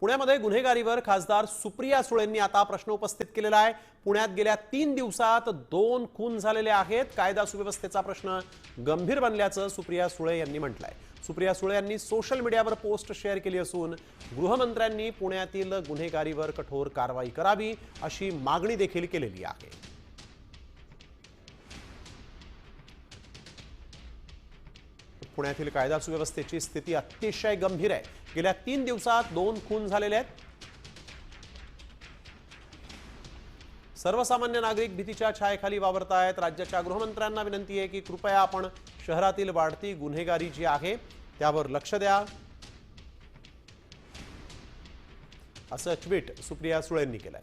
पुण्यामध्ये गुन्हेगारीवर खासदार सुप्रिया सुळेंनी आता प्रश्न उपस्थित केलेला आहे. पुण्यात गेल्या तीन दिवसात दोन खून झालेले आहेत. कायदा सुव्यवस्थेचा प्रश्न गंभीर बनल्याचं सुप्रिया सुळे यांनी म्हटलंय. सुप्रिया सुळे यांनी सोशल मीडियावर पोस्ट शेअर केली असून गृहमंत्र्यांनी पुण्यातील गुन्हेगारीवर कठोर कारवाई करावी अशी मागणी देखील केलेली आहे. पुण्यातील कायदा सुव्यवस्थेची स्थिती अतिशय गंभीर आहे. गेल्या तीन दिवसात दोन खून झालेले आहेत. सर्वसामान्य नागरिक भीतीच्या छायेखाली वावरत आहेत राज्याच्या गृहमंत्र्यांना विनंती आहे की कृपया आपण शहरातील वाढती गुन्हेगारी जी आहे त्यावर लक्ष द्या. असं ट्विट सुप्रिया सुळेंनी केलंय.